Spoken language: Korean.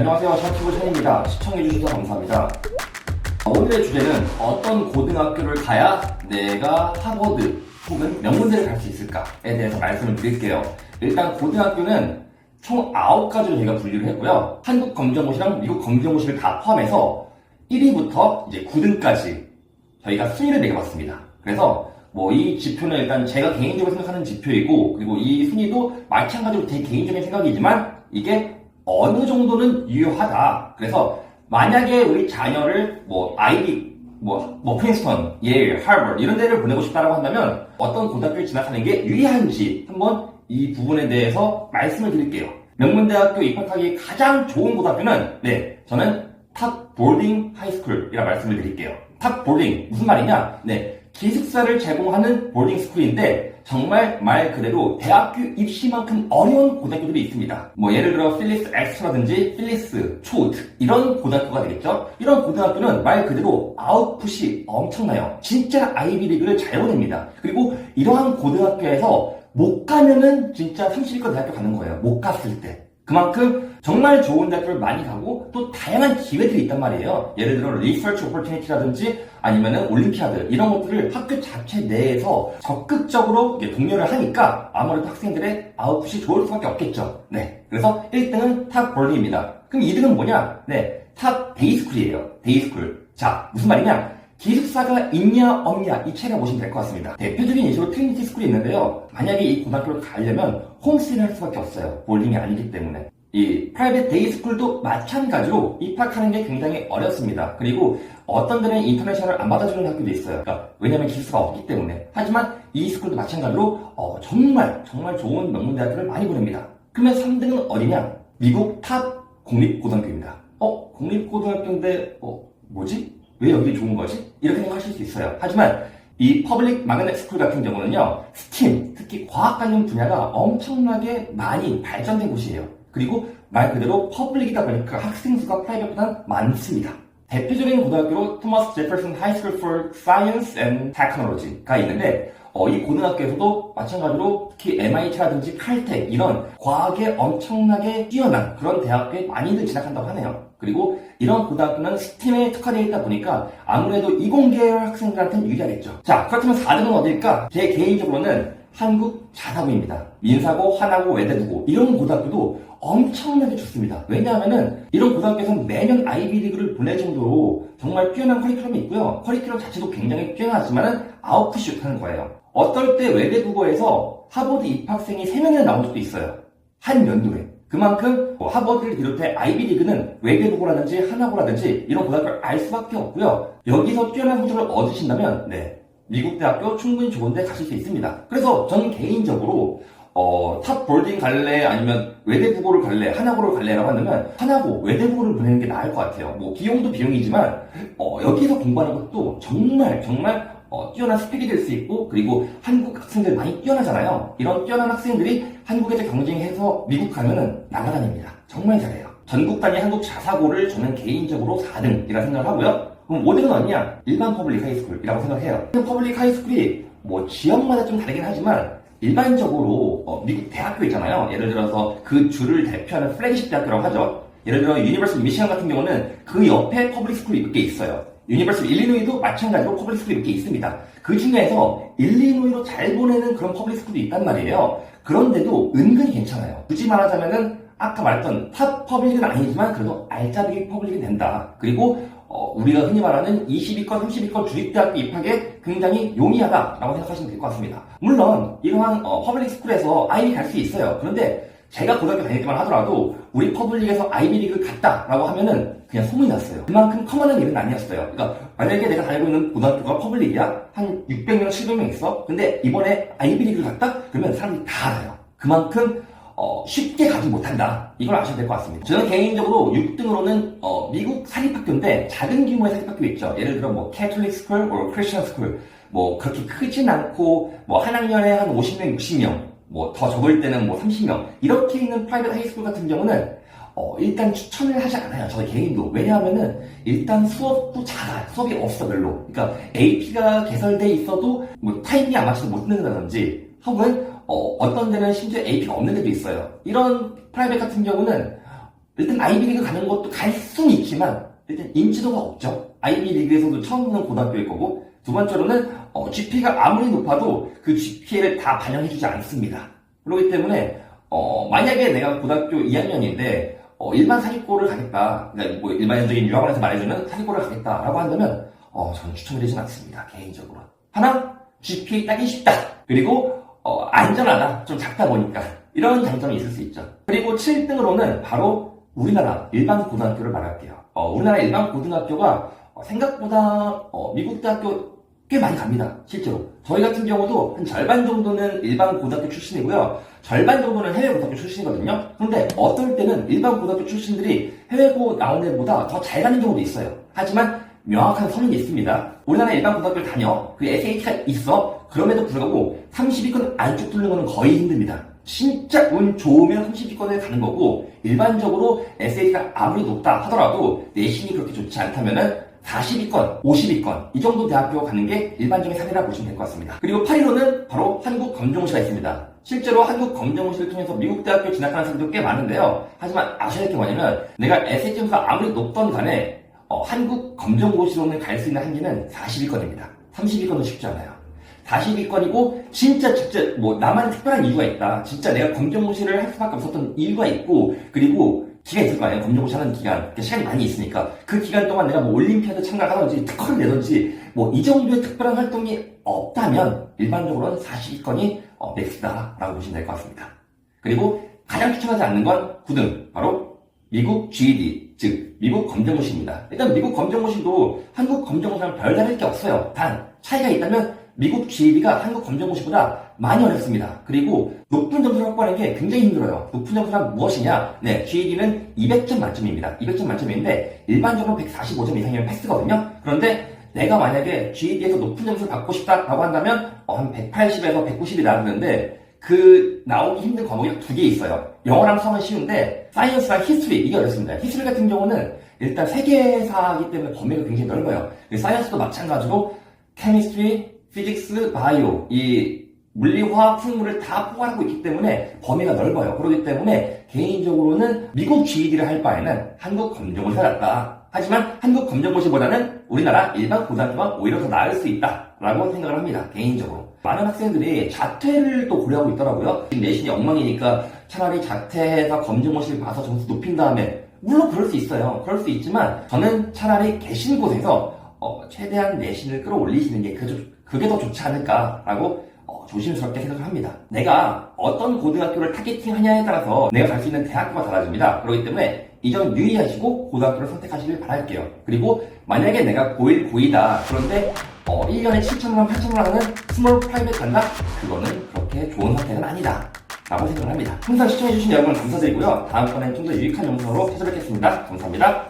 안녕하세요. 샤키고 션입니다. 시청해주셔서 감사합니다. 오늘의 주제는 어떤 고등학교를 가야 내가 하버드 혹은 명문대를 갈 수 있을까에 대해서 말씀을 드릴게요. 일단 고등학교는 총 9가지로 저희가 분류를 했고요. 한국 검정고시랑 미국 검정고시를 다 포함해서 1위부터 이제 9등까지 저희가 순위를 매겨봤습니다. 그래서 뭐 이 지표는 일단 제가 개인적으로 생각하는 지표이고 그리고 이 순위도 마찬가지로 제 개인적인 생각이지만 이게 어느 정도는 유효하다. 그래서 만약에 우리 자녀를 뭐 아이비 뭐, 뭐 프린스턴, 예일, 하버드 이런 데를 보내고 싶다라고 한다면 어떤 고등학교를 진학하는 게 유리한지 한번 이 부분에 대해서 말씀을 드릴게요. 명문대학교 입학하기 가장 좋은 고등학교는 네 저는 탑 보딩 하이스쿨이라 말씀을 드릴게요. 탑 보딩 무슨 말이냐? 네 기숙사를 제공하는 보딩 스쿨인데 정말 말 그대로 대학교 입시만큼 어려운 고등학교들이 있습니다. 뭐 예를 들어 필리스 엑스트라든지 필리스, 초트 이런 고등학교가 되겠죠. 이런 고등학교는 말 그대로 아웃풋이 엄청나요. 진짜 아이비리그를 잘 보냅니다. 그리고 이러한 고등학교에서 못 가면은 진짜 30위권 대학교 가는 거예요. 못 갔을 때. 그만큼 정말 좋은 대학교를 많이 가고 또 다양한 기회들이 있단 말이에요. 예를 들어 리서치 오퍼튜니티라든지 아니면은 올림피아드 이런 것들을 학교 자체 내에서 적극적으로 독려를 하니까 아무래도 학생들의 아웃풋이 좋을 수밖에 없겠죠. 네. 그래서 1등은 탑 볼링입니다. 그럼 2등은 뭐냐? 네. 탑 데이스쿨이에요. 데이스쿨. 자, 무슨 말이냐? 기숙사가 있냐 없냐 이 차이를 보시면 될 것 같습니다. 대표적인 예시로 트리니티 스쿨이 있는데요. 만약에 이 고등학교를 가려면 홈스테이를 할 수밖에 없어요. 볼링이 아니기 때문에. 이 프라이빗 데이 스쿨도 마찬가지로 입학하는 게 굉장히 어렵습니다. 그리고 어떤 데는 인터내셔널을 안 받아주는 학교도 있어요. 그러니까 왜냐하면 기숙사가 없기 때문에. 하지만 이 스쿨도 마찬가지로 어, 정말 정말 좋은 명문대학교를 많이 보냅니다. 그러면 3등은 어디냐? 미국 탑 공립고등학교입니다. 어? 공립고등학교인데 어 뭐지? 왜 여기 좋은 거지? 이렇게 생각하실 수 있어요. 하지만 이 퍼블릭 마그넷 스쿨 같은 경우는요, 스팀, 특히 과학 관련 분야가 엄청나게 많이 발전된 곳이에요. 그리고 말 그대로 퍼블릭이다 보니까 학생 수가 프라이빗보다 많습니다. 대표적인 고등학교로 토마스 제퍼슨 하이스쿨 for Science and Technology가 있는데 어, 이 고등학교에서도 마찬가지로 특히 MIT라든지 칼텍 이런 과학에 엄청나게 뛰어난 그런 대학교에 많이들 진학한다고 하네요. 그리고 이런 고등학교는 스팀에 특화되어 있다 보니까 아무래도 이공계열 학생들한테는 유리하겠죠. 자, 그렇다면 4등은 어딜까? 제 개인적으로는 한국 자사고입니다. 민사고, 하나고, 외대부고 이런 고등학교도 엄청나게 좋습니다. 왜냐하면은 이런 고등학교에서는 매년 아이비리그를 보낼 정도로 정말 뛰어난 커리큘럼이 있고요. 커리큘럼 자체도 굉장히 뛰어나지만은 아웃풋이 좋다는 거예요. 어떨 때 외대 국어에서 하버드 입학생이 3명이나 나온 적도 있어요. 한 연도에. 그만큼 뭐 하버드를 비롯해 아이비리그는 외대국어라든지 하나고라든지 이런 고등학교를 알 수밖에 없고요. 여기서 뛰어난 성적을 얻으신다면 네, 미국 대학교 충분히 좋은데 가실 수 있습니다. 그래서 저는 개인적으로 어, 탑 볼딩 갈래 아니면 외대국어를 갈래 하나고를 갈래라고 한다면 하나고 외대국어를 보내는 게 나을 것 같아요. 뭐 비용도 비용이지만 어, 여기서 공부하는 것도 정말 정말 어, 뛰어난 스펙이 될 수 있고 그리고 한국 학생들 많이 뛰어나잖아요. 이런 뛰어난 학생들이 한국에서 경쟁해서 미국 가면은 날아다닙니다. 정말 잘해요. 전국 단위 한국 자사고를 저는 개인적으로 4등이라 생각을 하고요. 그럼 5등은 어디냐? 일반 퍼블릭 하이스쿨이라고 생각해요. 퍼블릭 하이스쿨이 뭐 지역마다 좀 다르긴 하지만 일반적으로 어, 미국 대학교 있잖아요. 예를 들어서 그 주를 대표하는 플래그십 대학교라고 하죠. 예를 들어 유니버시티 미시간 같은 경우는 그 옆에 퍼블릭 스쿨이 몇 개 있어요. 유니버시티 일리노이도 마찬가지로 퍼블릭 스쿨이 몇 개 있습니다. 그 중에서 일리노이로 잘 보내는 그런 퍼블릭 스쿨도 있단 말이에요. 그런데도 은근히 괜찮아요. 굳이 말하자면은 아까 말했던 탑 퍼블릭은 아니지만 그래도 알짜배기 퍼블릭이 된다. 그리고 어, 우리가 흔히 말하는 20위권, 30위권 주립대학교 입학에 굉장히 용이하다라고 생각하시면 될 것 같습니다. 물론 이러한 어, 퍼블릭 스쿨에서 아이비 갈 수 있어요. 그런데 제가 고등학교 다닐 때만 하더라도 우리 퍼블릭에서 아이비리그 갔다라고 하면은 그냥 소문이 났어요. 그만큼 커먼한 일은 아니었어요. 그러니까 만약에 내가 다니고 있는 고등학교가 퍼블릭이야 한 600명, 700명 있어. 근데 이번에 아이비리그 갔다? 그러면 사람들이 다 알아요. 그만큼 어, 쉽게 가지 못한다. 이걸 아셔야 될 것 같습니다. 저는 개인적으로 6등으로는 어, 미국 사립학교인데 작은 규모의 사립학교 있죠. 예를 들어 뭐 캐톨릭 스쿨, or 크리스천 스쿨, 뭐 그렇게 크진 않고 뭐 한 학년에 한 50명, 60명, 뭐 더 적을 때는 뭐 30명 이렇게 있는 프라이빗 하이스쿨 같은 경우는 어, 일단 추천을 하지 않아요. 저희 개인도. 왜냐하면은, 일단 수업도 작아. 수업이 없어, 별로. 그러니까, AP가 개설돼 있어도, 뭐, 타이밍이 안 맞춰서 못 듣는다든지, 혹은, 어, 어떤 데는 심지어 AP가 없는 데도 있어요. 이런 프라이빗 같은 경우는, 일단 아이비리그 가는 것도 갈 수는 있지만 일단 인지도가 없죠. 아이비리그에서도 처음 보는 고등학교일 거고 두 번째로는 어, GPA가 아무리 높아도 그 GPA를 다 반영해주지 않습니다. 그렇기 때문에 어, 만약에 내가 고등학교 2학년인데 어, 일반 사립고를 가겠다. 그러니까 뭐 일반적인 유학원에서 말해주는 사립고를 가겠다라고 한다면 어, 저는 추천드리진 않습니다. 개인적으로. 하나, GPA 따기 쉽다. 그리고 어, 안전하다. 좀 작다 보니까. 이런 장점이 있을 수 있죠. 그리고 7등으로는 바로 우리나라 일반 고등학교를 말할게요. 어, 우리나라 일반 고등학교가 어, 생각보다 어, 미국 대학교 꽤 많이 갑니다. 실제로. 저희 같은 경우도 한 절반 정도는 일반 고등학교 출신이고요. 절반 정도는 해외 고등학교 출신이거든요. 그런데 어떨 때는 일반 고등학교 출신들이 해외고 나온 애보다 더 잘 가는 경우도 있어요. 하지만 명확한 선이 있습니다. 우리나라 일반 고등학교를 다녀. 그 SAT가 있어. 그럼에도 불구하고 30위권 안쪽 뚫는 거는 거의 힘듭니다. 진짜 운 좋으면 30위권에 가는 거고 일반적으로 SAT가 아무리 높다 하더라도 내신이 그렇게 좋지 않다면은 40위권, 50위권 이 정도 대학교 가는 게 일반적인 사례라 보시면 될 것 같습니다. 그리고 8위로는 바로 한국 검정고시가 있습니다. 실제로 한국 검정고시를 통해서 미국 대학교 진학하는 사람도 꽤 많은데요. 하지만 아셔야 할게 뭐냐면 내가 SAT 점수가 아무리 높던 간에 어, 한국 검정고시로는 갈 수 있는 한계는 40위권입니다. 30위권은 쉽지 않아요. 40위권이고 진짜 진짜 뭐 나만의 특별한 이유가 있다. 진짜 내가 검정고시를 할 수밖에 없었던 이유가 있고 그리고 기간 있을 거 아니에요. 검정고시 하는 기간. 그러니까 시간이 많이 있으니까 그 기간 동안 내가 뭐 올림피아드 참가를 하든지 특허를 내든지 뭐 이 정도의 특별한 활동이 없다면 일반적으로는 40위권이 어, 맥스다라고 보시면 될 것 같습니다. 그리고 가장 추천하지 않는 건 9등 바로 미국 GED 즉 미국 검정고시입니다. 일단 미국 검정고시도 한국 검정고시랑 별다를 게 없어요. 단 차이가 있다면 미국 GED가 한국 검정고시보다 많이 어렵습니다. 그리고 높은 점수를 확보하는 게 굉장히 힘들어요. 높은 점수란 무엇이냐? 네, GED는 200점 만점입니다. 200점 만점인데 일반적으로 145점 이상이면 패스거든요. 그런데 내가 만약에 GED에서 높은 점수를 받고 싶다라고 한다면 어, 한 180에서 190이 나왔는데 그 나오기 힘든 과목이 두 개 있어요. 영어랑 수학은 쉬운데 사이언스랑 히스토리 이게 어렵습니다. 히스토리 같은 경우는 일단 세계사이기 때문에 범위가 굉장히 넓어요. 사이언스도 마찬가지로 케미스트리, 피직스, 바이오 이 물리화학 생물을 다 포괄하고 있기 때문에 범위가 넓어요. 그렇기 때문에 개인적으로는 미국 GED를 할 바에는 한국 검정고시가 낫다. 하지만 한국 검정고시보다는 우리나라 일반 고등학교가 오히려 더 나을 수 있다라고 생각을 합니다. 개인적으로. 많은 학생들이 자퇴를 또 고려하고 있더라고요. 지금 내신이 엉망이니까 차라리 자퇴해서 검정고시를 봐서 점수 높인 다음에 물론 그럴 수 있어요. 그럴 수 있지만 저는 차라리 계신 곳에서 어, 최대한 내신을 끌어올리시는 게 그게, 그게 더 좋지 않을까라고 어, 조심스럽게 생각을 합니다. 내가 어떤 고등학교를 타겟팅하냐에 따라서 내가 갈 수 있는 대학교가 달라집니다. 그렇기 때문에 이 점 유의하시고 고등학교를 선택하시길 바랄게요. 그리고 만약에 내가 고1, 고2다. 그런데 어, 1년에 7천만 원, 8천만 원 하는 스몰 프라이빗 간다? 그거는 그렇게 좋은 선택은 아니다. 라고 생각을 합니다. 항상 시청해주신 여러분 감사드리고요. 다음번엔 좀 더 유익한 영상으로 찾아뵙겠습니다. 감사합니다.